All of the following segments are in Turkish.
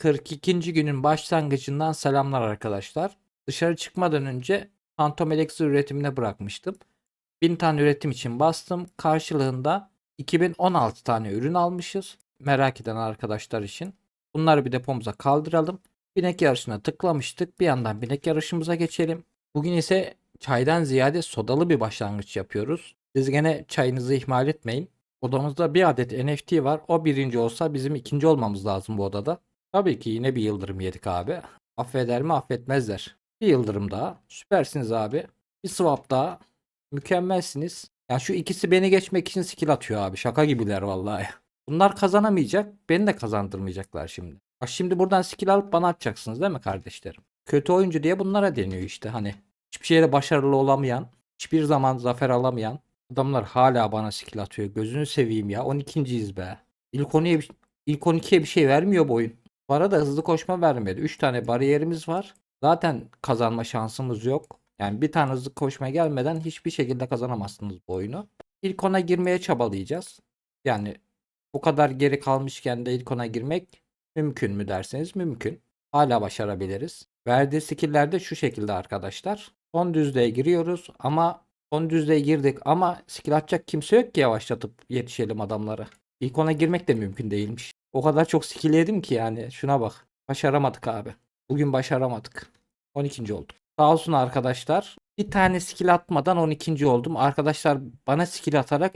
42. günün başlangıcından selamlar arkadaşlar. Dışarı çıkmadan önce Phantom Elixir üretimine bırakmıştım. 1000 tane üretim için bastım. Karşılığında 2016 tane ürün almışız. Merak eden arkadaşlar için. Bunları bir depomuza kaldıralım. Binek yarışına tıklamıştık. Bir yandan binek yarışımıza geçelim. Bugün ise çaydan ziyade sodalı bir başlangıç yapıyoruz. Siz gene çayınızı ihmal etmeyin. Odamızda bir adet NFT var. O birinci olsa bizim ikinci olmamız lazım bu odada. Tabii ki yine bir yıldırım yedik abi. Affeder mi affetmezler. Bir yıldırım daha. Süpersiniz abi. Bir swap daha. Mükemmelsiniz. Ya şu ikisi beni geçmek için skill atıyor abi. Şaka gibiler vallahi. Bunlar kazanamayacak. Beni de kazandırmayacaklar şimdi. Bak şimdi buradan skill alıp bana atacaksınız değil mi kardeşlerim? Kötü oyuncu diye bunlara deniyor işte hani. Hiçbir şeyde başarılı olamayan, hiçbir zaman zafer alamayan adamlar hala bana skill atıyor. Gözünü seveyim ya. 12.yiz be. İlk 12'ye bir, ilk 12'ye bir şey vermiyor bu oyun. Bu arada hızlı koşma vermedi. 3 tane bariyerimiz var. Zaten kazanma şansımız yok. Yani bir tane hızlı koşma gelmeden hiçbir şekilde kazanamazsınız bu oyunu. İlk ona girmeye çabalayacağız. Yani bu kadar geri kalmışken de ilk ona girmek mümkün mü derseniz mümkün. Hala başarabiliriz. Verdiği skill'ler de şu şekilde arkadaşlar. Son düzlüğe giriyoruz ama son düzlüğe girdik ama skill atacak kimse yok ki yavaşlatıp yetişelim adamlara. İlk ona girmek de mümkün değilmiş. O kadar çok skill ki yani şuna bak. Başaramadık abi. Bugün başaramadık. 12. oldum. Sağ olsun arkadaşlar. Bir tane skill atmadan 12. oldum. Arkadaşlar bana skill atarak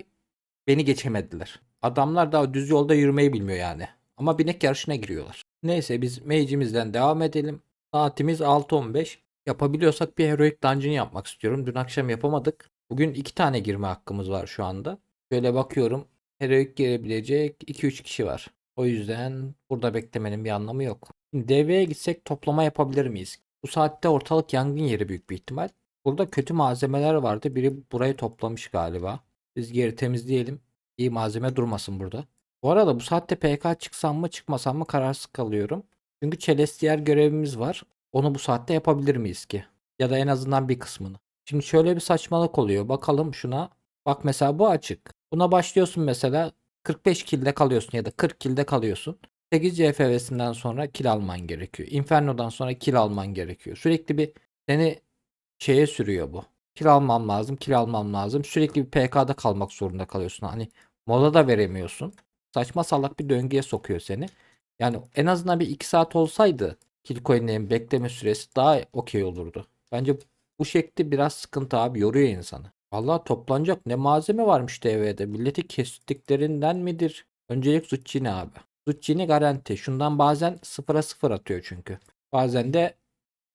beni geçemediler. Adamlar daha düz yolda yürümeyi bilmiyor yani. Ama binek yarışına giriyorlar. Neyse biz mage'imizden devam edelim. Saatimiz 6.15. Yapabiliyorsak bir heroic dungeon yapmak istiyorum. Dün akşam yapamadık. Bugün iki tane girme hakkımız var şu anda. Şöyle bakıyorum. Heroic girebilecek 2-3 kişi var. O yüzden burada beklemenin bir anlamı yok. DV'ye gitsek toplama yapabilir miyiz? Bu saatte ortalık yangın yeri büyük bir ihtimal. Burada kötü malzemeler vardı. Biri burayı toplamış galiba. Biz geri temizleyelim. İyi malzeme durmasın burada. Bu arada bu saatte PK çıksam mı çıkmasam mı kararsız kalıyorum. Çünkü Celestial görevimiz var. Onu bu saatte yapabilir miyiz ki? Ya da en azından bir kısmını. Şimdi şöyle bir saçmalık oluyor. Bakalım şuna. Bak mesela bu açık. Buna başlıyorsun mesela 45 kilde kalıyorsun ya da 40 kilde kalıyorsun. 8 CFV'sinden sonra kill alman gerekiyor. Inferno'dan sonra kill alman gerekiyor. Sürekli bir seni şeye sürüyor bu. Kill almam lazım, kill almam lazım. Sürekli bir PK'da kalmak zorunda kalıyorsun. Hani mola da veremiyorsun. Saçma salak bir döngüye sokuyor seni. Yani en azından bir 2 saat olsaydı kill coin'lerin bekleme süresi daha okey olurdu. Bence bu şekli biraz sıkıntı abi yoruyor insanı. Vallahi toplanacak ne malzeme varmış DV'de. Milleti kestiklerinden midir? Öncelik Zucchini abi. Zucchini garanti. Şundan bazen 0'a 0 atıyor çünkü. Bazen de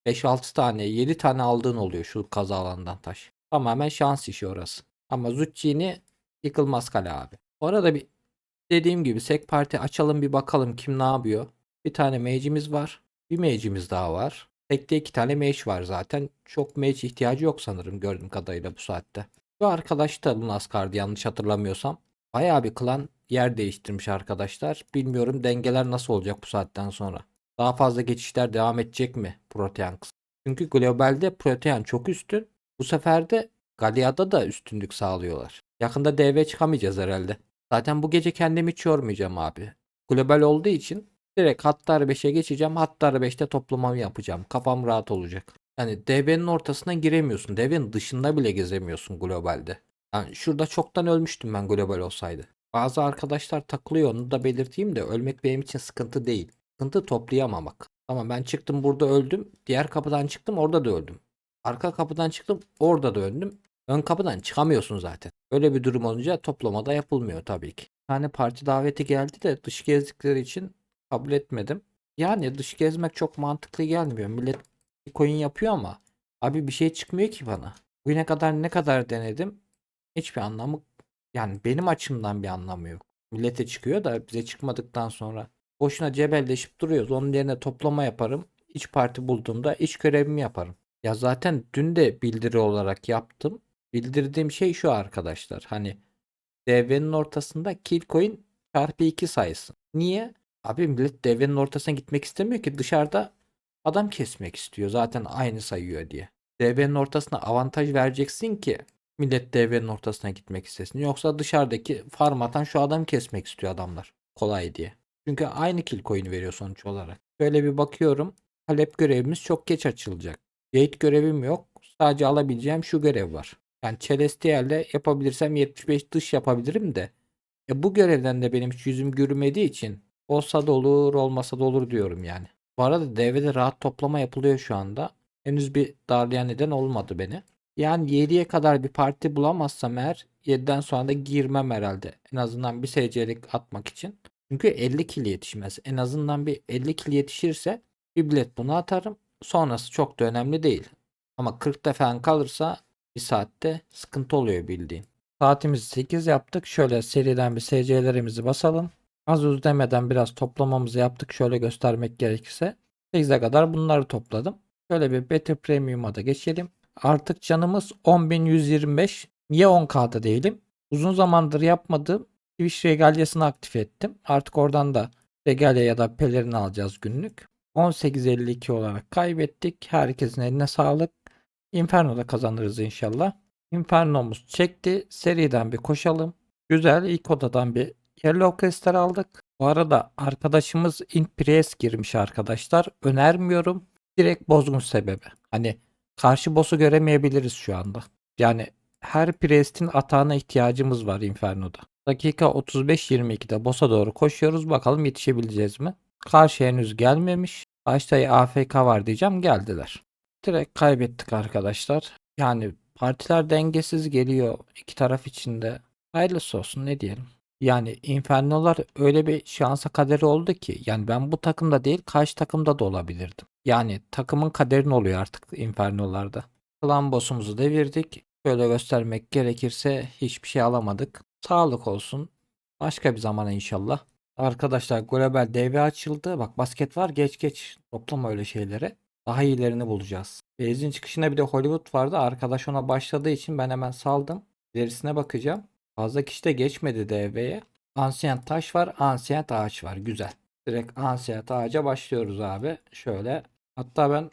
5-6 tane 7 tane aldığın oluyor şu kaza alandan taş. Tamamen şans işi orası. Ama Zucchini yıkılmaz kale abi. Bu arada bir dediğim gibi sek parti açalım bir bakalım kim ne yapıyor. Bir tane mage'imiz var. Bir mage'imiz daha var. Tekte iki tane mage var zaten. Çok mage ihtiyacı yok sanırım gördüğüm kadarıyla bu saatte. Bu arkadaş da Lunarskar'dı yanlış hatırlamıyorsam. Bayağı bir klan yer değiştirmiş arkadaşlar. Bilmiyorum dengeler nasıl olacak bu saatten sonra. Daha fazla geçişler devam edecek mi Protean kısmı? Çünkü globalde Protean çok üstün. Bu sefer de Galia'da da üstünlük sağlıyorlar. Yakında DV çıkamayacağız herhalde. Zaten bu gece kendimi hiç yormayacağım abi. Global olduğu için direkt Hattar 5'e geçeceğim. Hattar 5'te toplamamı yapacağım. Kafam rahat olacak. Yani DB'nin ortasına giremiyorsun. DB'nin dışında bile gezemiyorsun globalde. Yani şurada çoktan ölmüştüm ben global olsaydı. Bazı arkadaşlar takılıyor onu da belirteyim de ölmek benim için sıkıntı değil. Sıkıntı toplayamamak. Tamam ben çıktım burada öldüm. Diğer kapıdan çıktım orada da öldüm. Arka kapıdan çıktım orada da öldüm. Ön kapıdan çıkamıyorsun zaten. Öyle bir durum olunca toplamada yapılmıyor tabii ki. Bir parti daveti geldi de dış gezdikleri için kabul etmedim. Yani dış gezmek çok mantıklı gelmiyor. Millet coin yapıyor ama abi bir şey çıkmıyor ki bana. Bugüne kadar ne kadar denedim hiçbir anlamı yani benim açımdan bir anlamı yok. Millete çıkıyor da bize çıkmadıktan sonra boşuna cebelleşip duruyoruz. Onun yerine toplama yaparım. İç parti bulduğumda iç görevimi yaparım. Ya zaten dün de bildiri olarak yaptım. Bildirdiğim şey şu arkadaşlar. Hani DV'nin ortasında kill coin çarpı 2 sayısı. Niye? Abi millet DV'nin ortasına gitmek istemiyor ki dışarıda adam kesmek istiyor. Zaten aynı sayıyor diye. DV'nin ortasına avantaj vereceksin ki millet DV'nin ortasına gitmek istesin. Yoksa dışarıdaki farm atan şu adam kesmek istiyor adamlar. Kolay diye. Çünkü aynı kill coin'i veriyor sonuç olarak. Şöyle bir bakıyorum. Talep görevimiz çok geç açılacak. Gate görevim yok. Sadece alabileceğim şu görev var. Yani Celestial'le yapabilirsem 75 dış yapabilirim de. E bu görevden de benim hiç yüzüm görmediği için olsa da olur olmasa da olur diyorum yani. Bu arada devrede rahat toplama yapılıyor şu anda. Henüz bir darlayan neden olmadı beni. Yani 7'ye kadar bir parti bulamazsam eğer 7'den sonra da girmem herhalde. En azından bir SC'lik atmak için. Çünkü 50 kill yetişmez. En azından bir 50 kill yetişirse bir bilet bunu atarım. Sonrası çok da önemli değil. Ama 40'ta falan kalırsa bir saatte sıkıntı oluyor bildiğin. Saatimizi 8 yaptık. Şöyle seriden bir SC'lerimizi basalım. Az uz demeden biraz toplamamızı yaptık. Şöyle göstermek gerekirse. 8'e kadar bunları topladım. Şöyle bir Better Premium'a da geçelim. Artık canımız 10.125. Niye 10K'da değilim? Uzun zamandır yapmadığım Twitch regalyasını aktif ettim. Artık oradan da regalya ya da pelerin alacağız günlük. 18.52 olarak kaybettik. Herkesin eline sağlık. Inferno'da kazanırız inşallah. Inferno'muz çekti. Seriden bir koşalım. Güzel. ilk odadan bir Yellow Crystal aldık. Bu arada arkadaşımız Int Press girmiş arkadaşlar. Önermiyorum. Direkt bozgun sebebi. Hani karşı boss'u göremeyebiliriz şu anda. Yani her Priest'in atağına ihtiyacımız var Inferno'da. Dakika 35-22'de boss'a doğru koşuyoruz. Bakalım yetişebileceğiz mi? Karşı henüz gelmemiş. Başta AFK var diyeceğim. Geldiler. Direkt kaybettik arkadaşlar. Yani partiler dengesiz geliyor iki taraf içinde. Hayırlısı olsun ne diyelim. Yani Inferno'lar öyle bir şansa kaderi oldu ki yani ben bu takımda değil karşı takımda da olabilirdim. Yani takımın kaderin oluyor artık Inferno'larda. Klan boss'umuzu devirdik. Şöyle göstermek gerekirse hiçbir şey alamadık. Sağlık olsun. Başka bir zamana inşallah. Arkadaşlar global DV açıldı. Bak basket var geç geç. Toplama öyle şeyleri. Daha iyilerini bulacağız. Beyzin çıkışında bir de Hollywood vardı. Arkadaş ona başladığı için ben hemen saldım. İlerisine bakacağım. Fazla kişi de geçmedi DV'ye. Ancient taş var. Ancient ağaç var. Güzel. Direkt Ancient ağaca başlıyoruz abi. Şöyle. Hatta ben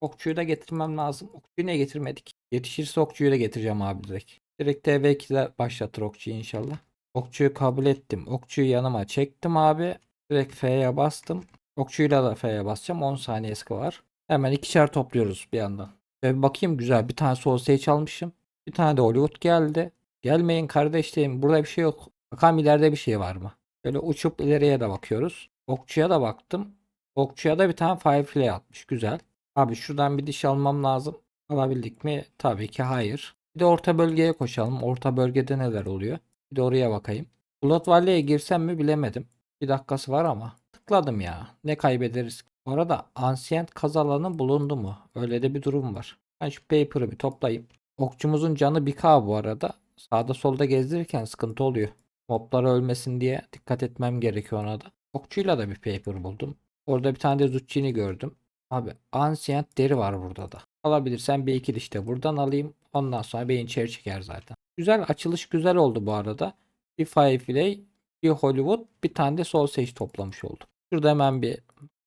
okçuyu da getirmem lazım. Okçuyu niye getirmedik? Yetişirse okçuyu da getireceğim abi direkt. Direkt TV2'de başlatır okçuyu inşallah. Okçuyu kabul ettim. Okçuyu yanıma çektim abi. Direkt F'ye bastım. Okçuyla da F'ye basacağım. 10 saniyesi var. Hemen ikişer topluyoruz bir yandan. Ve bakayım güzel. Bir tane Soul Sage almışım. Bir tane de Hollywood geldi. Gelmeyin kardeşlerim. Burada bir şey yok. Bakalım ileride bir şey var mı? Böyle uçup ileriye de bakıyoruz. Okçuya da baktım. Okçuya da bir tane Firefly atmış. Güzel. Abi şuradan bir diş almam lazım. Alabildik mi? Tabii ki hayır. Bir de orta bölgeye koşalım. Orta bölgede neler oluyor? Bir de oraya bakayım. Blood Valley'e girsem mi bilemedim. Bir dakikası var ama. Tıkladım ya. Ne kaybederiz? Bu arada Ancient kaz alanı bulundu mu? Öyle de bir durum var. Ben şu paper'ı bir toplayayım. Okçumuzun canı 1k bu arada. Sağda solda gezdirirken sıkıntı oluyor. Moblar ölmesin diye dikkat etmem gerekiyor ona da. Okçuyla da bir paper buldum. Orada bir tane de Zucchini gördüm. Abi Ancient deri var burada da. Alabilirsem bir iki diş de buradan alayım. Ondan sonra beyin içeri çeker zaten. Güzel açılış güzel oldu bu arada. Bir Firefly, bir Hollywood, bir tane de Soul Sage toplamış olduk. Şurada hemen bir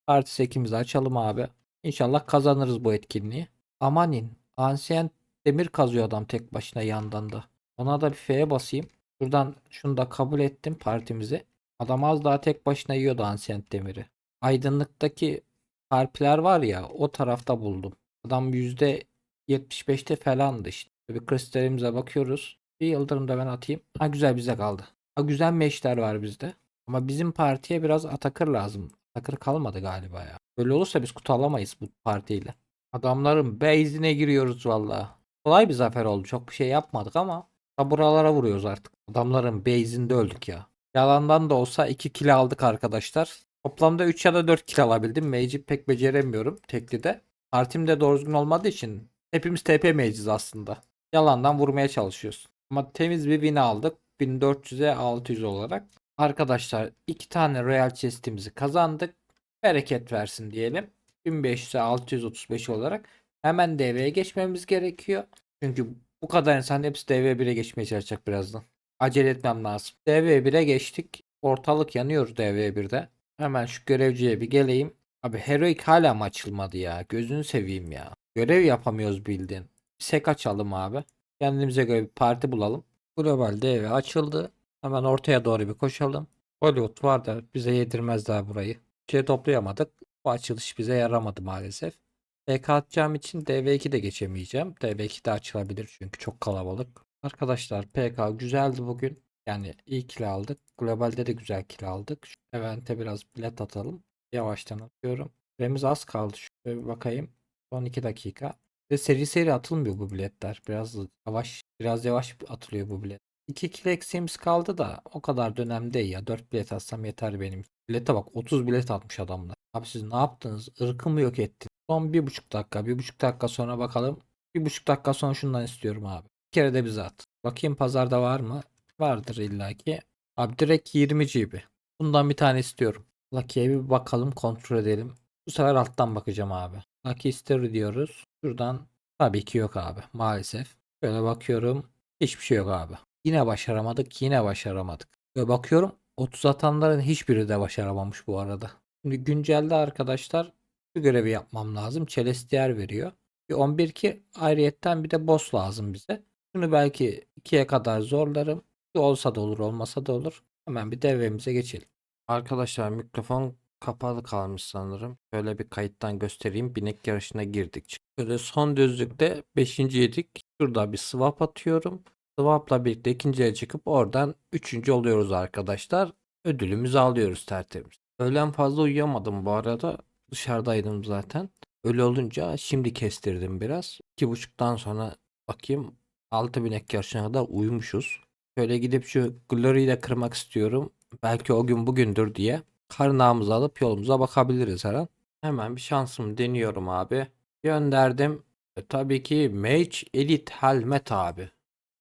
parti sekimizi açalım abi. İnşallah kazanırız bu etkinliği. Amanin. Ancient demir kazıyor adam tek başına yandan da. Ona da bir F'ye basayım. Şuradan şunu da kabul ettim partimizi. Adam az daha tek başına yiyordu Ancient demiri. Aydınlıktaki harpler var ya o tarafta buldum. Adam %75'te falandı işte. Bir kristalimize bakıyoruz. Bir yıldırım da ben atayım. Ha güzel bize kaldı. Ha güzel meşler var bizde. Ama bizim partiye biraz atakır lazım. Atakır kalmadı galiba ya. Böyle olursa biz kutu alamayız bu partiyle. Adamların base'ine giriyoruz valla. Kolay bir zafer oldu. Çok bir şey yapmadık ama ta buralara vuruyoruz artık. Adamların base'inde öldük ya. Yalandan da olsa 2 kill aldık arkadaşlar. Toplamda 3 ya da 4 kill alabildim. Mage'i pek beceremiyorum teklide. Partim de doğru düzgün olmadığı için hepimiz TP mage'iz aslında. Yalandan vurmaya çalışıyoruz. Ama temiz bir win aldık. 1400'e 600 olarak. Arkadaşlar iki tane Royal Chest'imizi kazandık. Bereket versin diyelim. 1500'e 635 olarak. Hemen DV'ye geçmemiz gerekiyor. Çünkü bu kadar insan hepsi DV1'e geçmeye çalışacak birazdan. Acele etmem lazım. DV1'e geçtik. Ortalık yanıyor DV1'de. Hemen şu görevciye bir geleyim. Abi Heroic hala mı açılmadı ya? Gözünü seveyim ya. Görev yapamıyoruz bildiğin. Bir sek açalım abi. Kendimize göre bir parti bulalım. Global DV açıldı. Hemen ortaya doğru bir koşalım. Hollywood var da bize yedirmezler burayı. Şey toplayamadık. Bu açılış bize yaramadı maalesef. PK atacağım için DV2 de geçemeyeceğim. DV2 de açılabilir çünkü çok kalabalık. Arkadaşlar PK güzeldi bugün. Yani iyi kill aldık. Globalde de güzel kill aldık. Evente biraz bilet atalım. Yavaştan atıyorum. Süremiz az kaldı. Şöyle bakayım. Son 2 dakika. Ve seri seri atılmıyor bu biletler. Biraz yavaş biraz yavaş atılıyor bu bilet. 2 kill eksiğimiz kaldı da o kadar dönem değil ya. 4 bilet atsam yeter benim. Bilete bak 30 bilet atmış adamlar. Abi siz ne yaptınız? Irkımı yok ettiniz. Son 1,5 dakika. 1,5 dakika sonra bakalım. 1,5 dakika sonra şundan istiyorum abi. Bir kere de bize at. Bakayım pazarda var mı? Vardır illaki. Abi direkt 20 GB. Bundan bir tane istiyorum. Lucky'ye bir bakalım kontrol edelim. Bu sefer alttan bakacağım abi. Lucky History diyoruz. Şuradan tabii ki yok abi maalesef. Şöyle bakıyorum. Hiçbir şey yok abi. Yine başaramadık. Yine başaramadık. Böyle bakıyorum 30 atanların hiçbiri de başaramamış bu arada. Şimdi güncelde arkadaşlar görevi yapmam lazım. Celestier veriyor. Bir 11 ki ayrıyetten bir de boss lazım bize. Şunu belki 2'ye kadar zorlarım. Olsa da olur olmasa da olur. Hemen bir devremize geçelim. Arkadaşlar mikrofon kapalı kalmış sanırım. Şöyle bir kayıttan göstereyim. Binek yarışına girdik. Şöyle son düzlükte 5. yedik. Şurada bir swap atıyorum. Swap'la birlikte ikinciye çıkıp oradan üçüncü oluyoruz arkadaşlar. Ödülümüzü alıyoruz tertemiz. Öğlen fazla uyuyamadım bu arada. Dışarıdaydım zaten. Öyle olunca şimdi kestirdim biraz. İki buçuktan sonra bakayım 6 binek yarışına kadar uyumuşuz. Şöyle gidip şu Glory'yi de kırmak istiyorum. Belki o gün bugündür diye. Karnağımızı alıp yolumuza bakabiliriz her an. Hemen bir şansımı deniyorum abi. Gönderdim. E, tabii ki Mage Elite Helmet abi.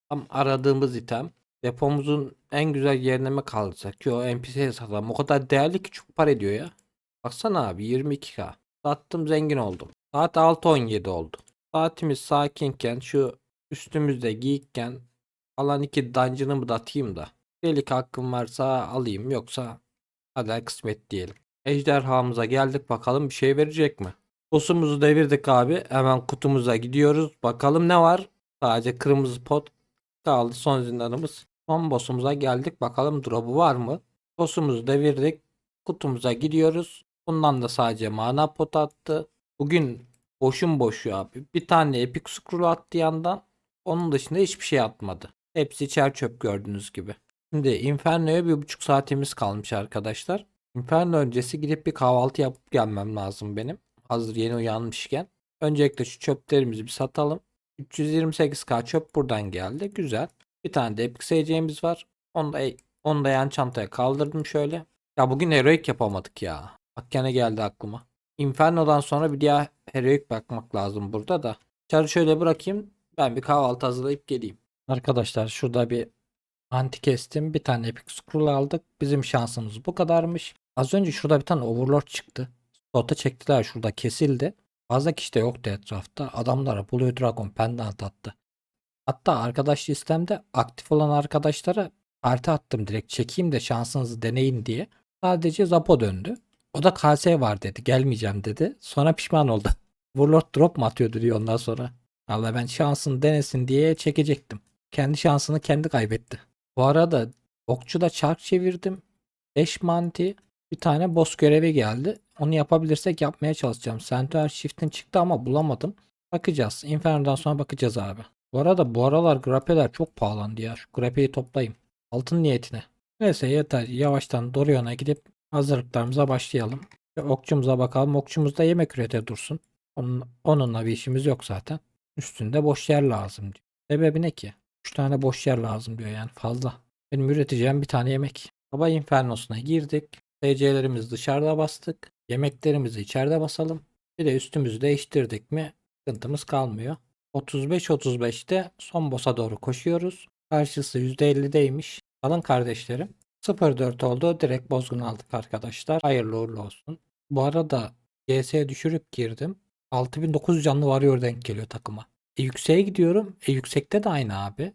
Tam aradığımız item. Depomuzun en güzel yerine mi kalacak ki o NPC'ye satalım. O kadar değerli ki çok para ediyor ya. Baksana abi 22k. Sattım zengin oldum. Saat 6.17 oldu. Saatimiz sakinken şu üstümüzde giyikken alan iki dungeon'ımı da atayım da. Delik hakkım varsa alayım yoksa hadi kısmet diyelim. Ejderhamıza geldik bakalım bir şey verecek mi? Boss'umuzu devirdik abi. Hemen kutumuza gidiyoruz. Bakalım ne var? Sadece kırmızı pot kaldı son zindanımız. Son boss'umuza geldik. Bakalım drop'u var mı? Boss'umuzu devirdik. Kutumuza gidiyoruz. Bundan da sadece mana pot attı. Bugün boşun boşu abi. Bir tane epic scroll attı yandan. Onun dışında hiçbir şey atmadı. Hepsi çer çöp gördüğünüz gibi. Şimdi Inferno'ya bir buçuk saatimiz kalmış arkadaşlar. Inferno öncesi gidip bir kahvaltı yapıp gelmem lazım benim. Hazır yeni uyanmışken. Öncelikle şu çöplerimizi bir satalım. 328k çöp buradan geldi. Güzel. Bir tane de epic SC'miz var. Onu da, onu da yan çantaya kaldırdım şöyle. Ya bugün heroic yapamadık ya. Bak gene geldi aklıma. Inferno'dan sonra bir diğer heroic bakmak lazım burada da. Çarı şöyle bırakayım. Ben bir kahvaltı hazırlayıp geleyim. Arkadaşlar şurada bir anti kestim. Bir tane epic scroll aldık. Bizim şansımız bu kadarmış. Az önce şurada bir tane overlord çıktı. Slota çektiler şurada kesildi. Fazla kişi de yoktu etrafta. Adamlara Blue Dragon pendant attı. Hatta arkadaş listemde aktif olan arkadaşlara parti attım direkt çekeyim de şansınızı deneyin diye. Sadece Zapo döndü. O da KS var dedi. Gelmeyeceğim dedi. Sonra pişman oldu. Warlord drop mu atıyordu diyor ondan sonra. Valla ben şansını denesin diye çekecektim. Kendi şansını kendi kaybetti. Bu arada okçuda çark çevirdim. 5 manti bir tane boss görevi geldi. Onu yapabilirsek yapmaya çalışacağım. Centaur Shift'in çıktı ama bulamadım. Bakacağız. Inferno'dan sonra bakacağız abi. Bu arada bu aralar grapeler çok pahalandı ya. Şu grapeyi toplayayım. Altın niyetine. Neyse yeter. Yavaştan Dorion'a gidip hazırlıklarımıza başlayalım. Okçumuza bakalım. Okçumuz da yemek ürete dursun. Onun, onunla bir işimiz yok zaten. Üstünde boş yer lazım diyor. Sebebi ne ki? 3 tane boş yer lazım diyor yani fazla. Benim üreteceğim bir tane yemek. Baba Inferno'suna girdik. TC'lerimizi dışarıda bastık. Yemeklerimizi içeride basalım. Bir de üstümüzü değiştirdik mi sıkıntımız kalmıyor. 35-35'te son boss'a doğru koşuyoruz. Karşısı %50'deymiş. Alın kardeşlerim. 0-4 oldu. Direkt bozgun aldık arkadaşlar. Hayırlı uğurlu olsun. Bu arada GS düşürüp girdim. 6900 canlı varıyor denk geliyor takıma. E, yükseğe gidiyorum. E yüksekte de aynı abi.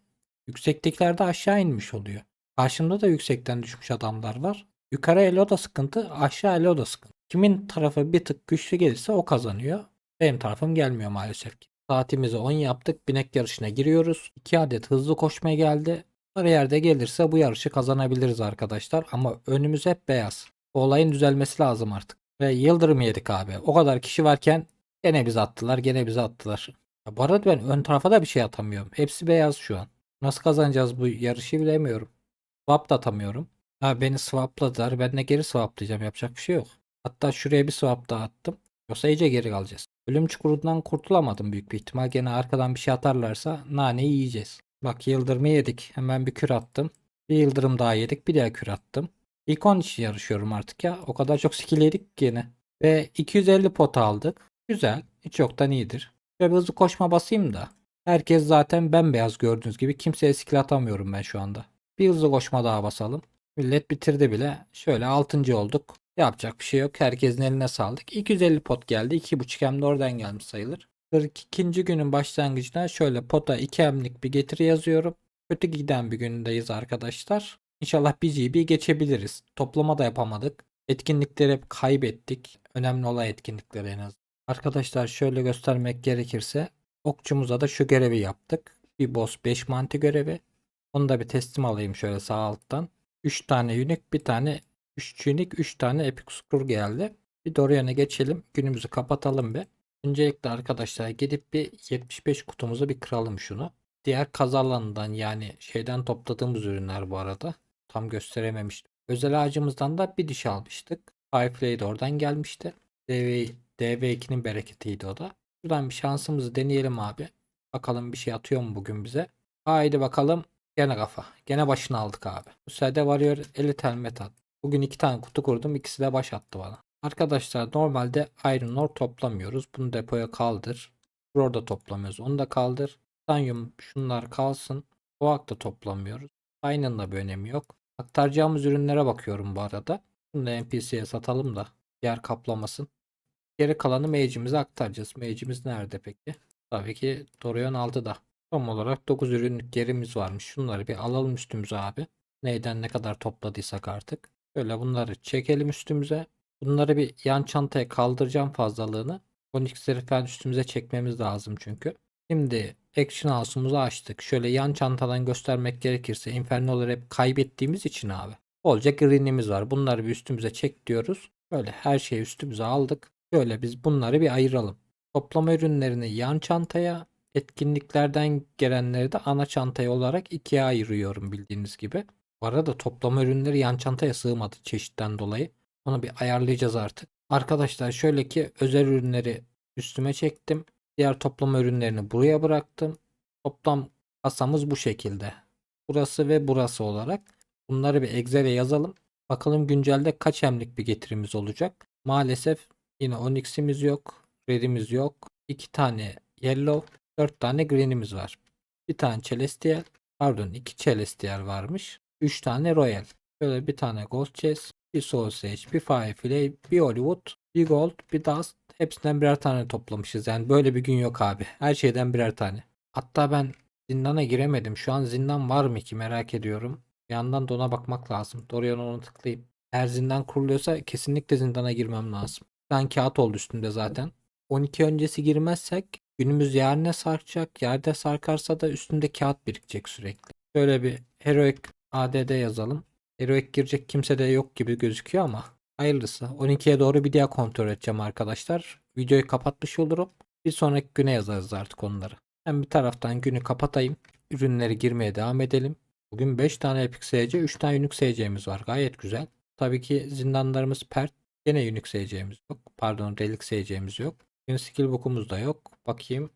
Yüksektekiler de aşağı inmiş oluyor. Karşımda da yüksekten düşmüş adamlar var. Yukarı elo da sıkıntı, aşağı elo da sıkıntı. Kimin tarafı bir tık güçlü gelirse o kazanıyor. Benim tarafım gelmiyor maalesef ki. Saatimizi 10 yaptık. Binek yarışına giriyoruz. 2 adet hızlı koşmaya geldi. Bariyerde gelirse bu yarışı kazanabiliriz arkadaşlar. Ama önümüz hep beyaz. Bu olayın düzelmesi lazım artık. Ve yıldırım yedik abi. O kadar kişi varken gene bizi attılar. Gene bizi attılar. Ya bu arada ben ön tarafa da bir şey atamıyorum. Hepsi beyaz şu an. Nasıl kazanacağız bu yarışı bilemiyorum. Swap da atamıyorum. Ha beni swapladılar. Ben de geri swaplayacağım. Yapacak bir şey yok. Hatta şuraya bir swap daha attım. Yoksa iyice geri kalacağız. Ölüm çukurundan kurtulamadım büyük bir ihtimal. Gene arkadan bir şey atarlarsa naneyi yiyeceğiz. Bak yıldırımı yedik. Hemen bir kür attım. Bir yıldırım daha yedik. Bir daha kür attım. İlk 10 için yarışıyorum artık ya. O kadar çok skill yedik ki yine. Ve 250 pot aldık. Güzel. Hiç yoktan iyidir. Şöyle hızlı koşma basayım da. Herkes zaten bembeyaz gördüğünüz gibi. Kimseye skill atamıyorum ben şu anda. Bir hızlı koşma daha basalım. Millet bitirdi bile. Şöyle 6. olduk. Yapacak bir şey yok. Herkesin eline sağlık. 250 pot geldi. 2.5 hem de oradan gelmiş sayılır. 42. günün başlangıcına şöyle pota 2 hemlik bir getiri yazıyorum. Kötü giden bir gündeyiz arkadaşlar. İnşallah bir GB geçebiliriz. Toplama da yapamadık. Etkinlikleri hep kaybettik. Önemli olan etkinlikler en az. Arkadaşlar şöyle göstermek gerekirse okçumuza da şu görevi yaptık. Bir boss 5 manti görevi. Onu da bir teslim alayım şöyle sağ alttan. 3 tane unique bir tane 3 unique 3 tane epic score geldi. Bir doğru yana geçelim. Günümüzü kapatalım bir. Öncelikle arkadaşlar gidip bir 75 kutumuzu bir kıralım şunu. Diğer kazalandan yani şeyden topladığımız ürünler bu arada. Tam gösterememiştim. Özel ağacımızdan da bir diş almıştık. Firefly oradan gelmişti. DV, DV2'nin bereketiydi o da. Buradan bir şansımızı deneyelim abi. Bakalım bir şey atıyor mu bugün bize. Haydi bakalım. Gene kafa. Gene başını aldık abi. Bu sefer de varıyor 50 helmet at. Bugün iki tane kutu kurdum. ikisi de baş attı bana. Arkadaşlar normalde Iron Ore toplamıyoruz. Bunu depoya kaldır. Roar da toplamıyoruz. Onu da kaldır. Titanium şunlar kalsın. Oak da toplamıyoruz. Aynının da bir önemi yok. Aktaracağımız ürünlere bakıyorum bu arada. Bunu da NPC'ye satalım da yer kaplamasın. Geri kalanı mage'imize aktaracağız. Mage'imiz nerede peki? Tabii ki Dorian 6'da. Tam olarak 9 ürünlük yerimiz varmış. Şunları bir alalım üstümüze abi. Neyden ne kadar topladıysak artık. Böyle bunları çekelim üstümüze. Bunları bir yan çantaya kaldıracağım fazlalığını. Onyx'leri falan üstümüze çekmemiz lazım çünkü. Şimdi Action House'umuzu açtık. Şöyle yan çantadan göstermek gerekirse Inferno'ları hep kaybettiğimiz için abi. Bolca green'imiz var. Bunları bir üstümüze çek diyoruz. Böyle her şeyi üstümüze aldık. Şöyle biz bunları bir ayıralım. Toplama ürünlerini yan çantaya, etkinliklerden gelenleri de ana çantaya olarak ikiye ayırıyorum bildiğiniz gibi. Bu arada toplama ürünleri yan çantaya sığmadı çeşitten dolayı. Onu bir ayarlayacağız artık. Arkadaşlar şöyle ki özel ürünleri üstüme çektim. Diğer toplama ürünlerini buraya bıraktım. Toplam kasamız bu şekilde. Burası ve burası olarak. Bunları bir Excel'e yazalım. Bakalım güncelde kaç emlik bir getirimiz olacak. Maalesef yine Onyx'imiz yok. Red'imiz yok. 2 tane Yellow. 4 tane Green'imiz var. Bir tane Celestial. Pardon 2 Celestial varmış. 3 tane Royal. Şöyle bir tane Ghost Chest. Bir Soul Sage. Bir Firefly. Bir Hollywood. Bir Gold. Bir Dust. Hepsinden birer tane toplamışız. Yani böyle bir gün yok abi. Her şeyden birer tane. Hatta ben zindana giremedim. Şu an zindan var mı ki merak ediyorum. Bir yandan da ona bakmak lazım. Dorian onu tıklayıp. Eğer zindan kuruluyorsa kesinlikle zindana girmem lazım. Tane kağıt oldu üstünde zaten. 12 öncesi girmezsek günümüz yerine sarkacak. Yerde sarkarsa da üstünde kağıt birikecek sürekli. Şöyle bir Heroic ADD yazalım. Heroic girecek kimse de yok gibi gözüküyor ama hayırlısı. 12'ye doğru bir daha kontrol edeceğim arkadaşlar. Videoyu kapatmış olurum. Bir sonraki güne yazarız artık onları. Ben bir taraftan günü kapatayım. Ürünleri girmeye devam edelim. Bugün 5 tane Epic SC, 3 tane Unique SC'miz var. Gayet güzel. Tabii ki zindanlarımız pert. Yine Unique SC'miz yok. Pardon Relic SC'miz yok. Bugün skill book'umuz da yok. Bakayım.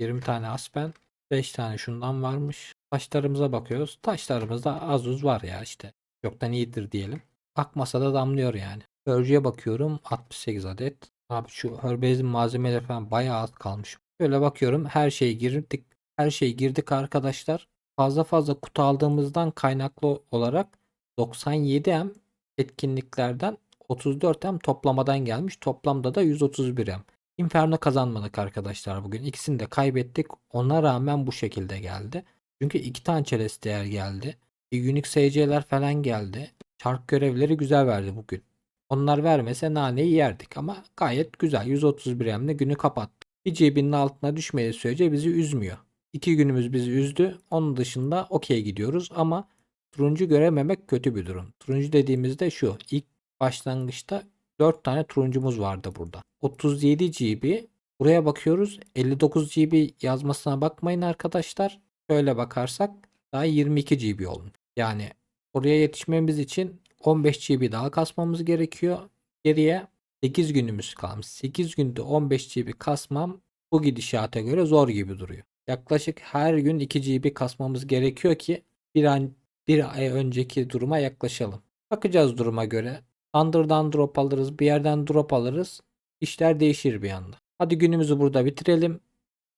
20 tane Aspen. 5 tane şundan varmış. Taşlarımıza bakıyoruz. Taşlarımızda az uz var ya işte. Yoktan iyidir diyelim. Akmasa da damlıyor yani. Örcüye bakıyorum 68 adet. Abi şu Herbase'in malzemeleri falan bayağı az kalmış. Şöyle bakıyorum her şeyi girdik. Her şeyi girdik arkadaşlar. Fazla fazla kutu aldığımızdan kaynaklı olarak 97M etkinliklerden 34M toplamadan gelmiş. Toplamda da 131M. Inferno kazanmadık arkadaşlar bugün. İkisini de kaybettik. Ona rağmen bu şekilde geldi. Çünkü iki tane Celestial geldi. Bir Unique SC'ler falan geldi. Çark görevleri güzel verdi bugün. Onlar vermese naneyi yerdik ama gayet güzel. 131 M'le günü kapattık. Bir cebinin altına düşmediği sürece bizi üzmüyor. iki günümüz bizi üzdü. Onun dışında okey gidiyoruz ama turuncu görememek kötü bir durum. Turuncu dediğimizde şu. ilk başlangıçta 4 tane turuncumuz vardı burada. 37 GB. Buraya bakıyoruz. 59 GB yazmasına bakmayın arkadaşlar. Şöyle bakarsak daha 22 GB olmuş. Yani oraya yetişmemiz için 15 GB daha kasmamız gerekiyor. Geriye 8 günümüz kalmış. 8 günde 15 GB kasmam bu gidişata göre zor gibi duruyor. Yaklaşık her gün 2 GB kasmamız gerekiyor ki bir an bir ay önceki duruma yaklaşalım. Bakacağız duruma göre. Under'dan drop alırız, bir yerden drop alırız. İşler değişir bir anda. Hadi günümüzü burada bitirelim.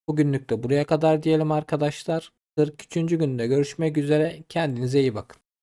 Bugünlük de buraya kadar diyelim arkadaşlar. 43. günde görüşmek üzere. Kendinize iyi bakın.